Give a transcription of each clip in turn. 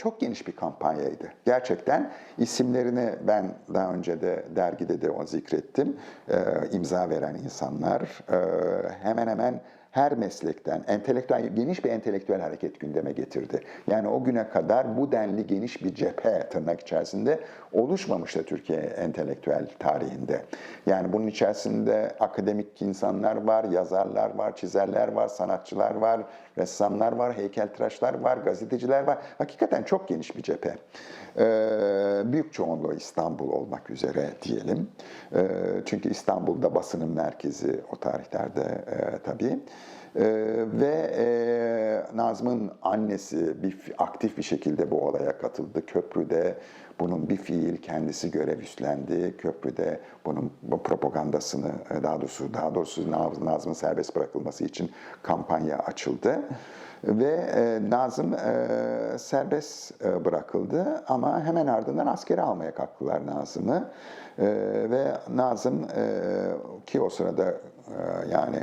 çok geniş bir kampanyaydı. Gerçekten isimlerini ben daha önce de dergide de o zikrettim. E, imza veren insanlar e, hemen hemen her meslekten entelektüel geniş bir entelektüel hareket gündeme getirdi. Yani o güne kadar bu denli geniş bir cephe tırnak içerisinde oluşmamıştı Türkiye entelektüel tarihinde. Yani bunun içerisinde akademik insanlar var, yazarlar var, çizerler var, sanatçılar var, ressamlar var, heykeltıraşlar var, gazeteciler var. Hakikaten çok geniş bir cephe. Ee, büyük çoğunluğu İstanbul olmak üzere diyelim. Ee, çünkü İstanbul'da basının merkezi o tarihlerde e, tabii. Ee, ve e, Nazım'ın annesi bir aktif bir şekilde bu olaya katıldı. Köprüde bunun bir fiil kendisi görev üstlendi. Köprüde bunun bu propagandasını e, daha doğrusu daha doğrusu Nazım'ın serbest bırakılması için kampanya açıldı. Ve e, Nazım e, serbest e, bırakıldı ama hemen ardından askere almaya kalktılar Nazım'ı. E, ve Nazım e, ki o sırada e, yani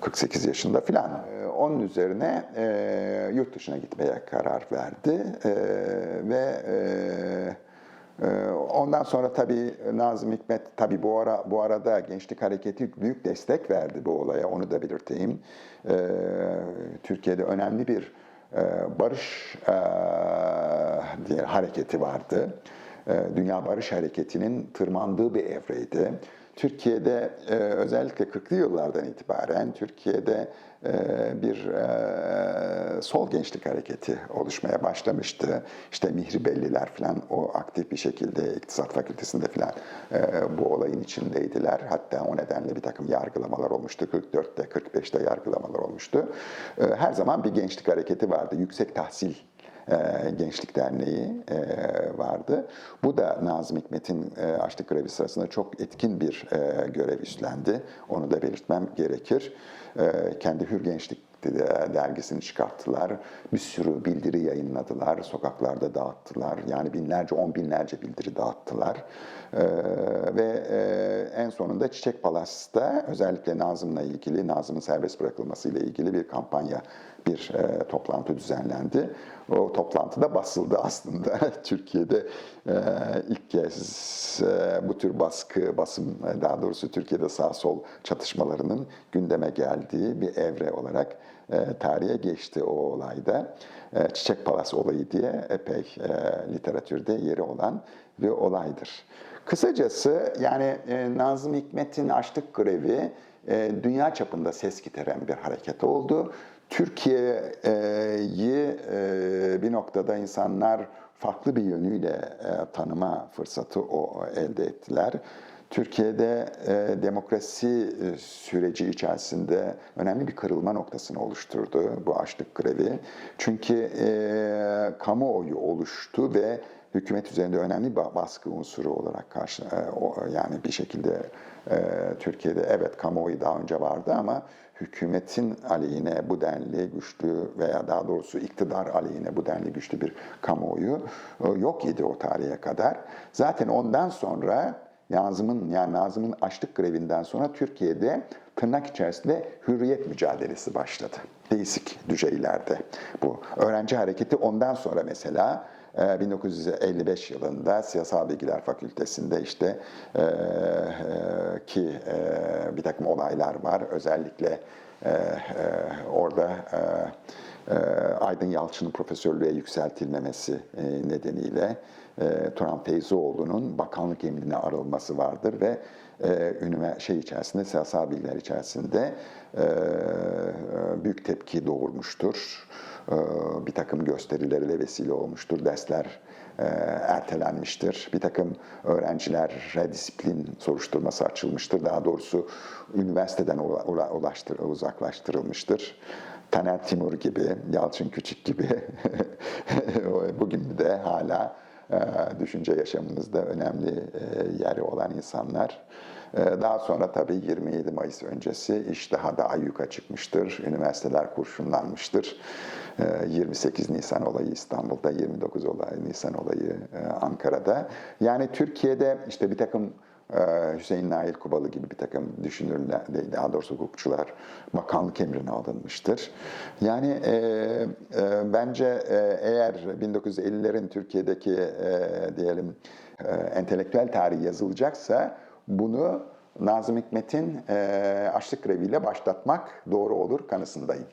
48 yaşında filan. E, Onun üzerine e, yurt dışına gitmeye karar verdi E, ve e, ee, Ondan sonra tabii Nazım Hikmet tabii bu ara bu arada Gençlik Hareketi büyük destek verdi bu olaya onu da belirteyim. Ee, Türkiye'de önemli bir e, barış e, diye hareketi vardı. Ee, Dünya Barış Hareketi'nin tırmandığı bir evreydi. Türkiye'de e, özellikle 40'lı yıllardan itibaren Türkiye'de e, bir e, sol gençlik hareketi oluşmaya başlamıştı. İşte Mihribelliler falan o aktif bir şekilde İktisat Fakültesinde falan e, bu olayın içindeydiler. Hatta o nedenle bir takım yargılamalar olmuştu. 44'te 45'te yargılamalar olmuştu. E, her zaman bir gençlik hareketi vardı. Yüksek tahsil Gençlik Derneği vardı. Bu da Nazım Hikmet'in açlık grevi sırasında çok etkin bir görev üstlendi. Onu da belirtmem gerekir. Kendi Hür Gençlik dergisini çıkarttılar. Bir sürü bildiri yayınladılar. Sokaklarda dağıttılar. Yani binlerce, on binlerce bildiri dağıttılar. ve en sonunda Çiçek Palas'ta özellikle Nazım'la ilgili, Nazım'ın serbest bırakılmasıyla ilgili bir kampanya, bir toplantı düzenlendi. O toplantıda basıldı aslında. Türkiye'de e, ilk kez e, bu tür baskı, basın daha doğrusu Türkiye'de sağ sol çatışmalarının gündeme geldiği bir evre olarak e, tarihe geçti o olayda. E, Çiçek Palas olayı diye epey e, literatürde yeri olan bir olaydır. Kısacası yani Nazım Hikmet'in açlık grevi dünya çapında ses getiren bir hareket oldu. Türkiye'yi bir noktada insanlar farklı bir yönüyle tanıma fırsatı o elde ettiler. Türkiye'de e, demokrasi süreci içerisinde önemli bir kırılma noktasını oluşturdu bu açlık grevi. Çünkü kamuoyu oluştu ve hükümet üzerinde önemli baskı unsuru olarak karşı yani bir şekilde Türkiye'de evet kamuoyu daha önce vardı ama hükümetin aleyhine bu denli güçlü veya daha doğrusu iktidar aleyhine bu denli güçlü bir kamuoyu e, yok idi o tarihe kadar. Zaten ondan sonra Nazım'ın yani Nazım'ın açlık grevinden sonra Türkiye'de tırnak içerisinde hürriyet mücadelesi başladı. Değişik düzeylerde bu. Öğrenci hareketi ondan sonra mesela 1955 ee, yılında Siyasal Bilgiler Fakültesi'nde işte e, e, ki e, bir takım olaylar var. Özellikle orada Aydın Yalçın'ın profesörlüğe yükseltilmemesi nedeniyle Turan Feyzioğlu'nun bakanlık emrine arılması vardır ve e, şey içerisinde, siyasal bilgiler içerisinde büyük tepki doğurmuştur. E, bir takım gösterilere vesile olmuştur. Dersler e, ertelenmiştir. Bir takım öğrencilere disiplin soruşturması açılmıştır. Daha doğrusu üniversiteden uzaklaştırılmıştır. Taner Timur gibi, Yalçın Küçük gibi bugün de hala e, düşünce yaşamımızda önemli yeri olan insanlar. Daha sonra tabii 27 Mayıs öncesi iş daha da ayyuka çıkmıştır. Üniversiteler kurşunlanmıştır. 28 Nisan olayı İstanbul'da, 29 olay, Nisan olayı e, Ankara'da. Yani Türkiye'de işte bir takım e, Hüseyin Nail Kubalı gibi bir takım düşünürler, daha doğrusu hukukçular bakanlık emrine alınmıştır. Yani e, e, bence e, eğer 1950'lerin Türkiye'deki e, diyelim e, entelektüel tarihi yazılacaksa bunu Nazım Hikmet'in e, açlık greviyle başlatmak doğru olur kanısındayım.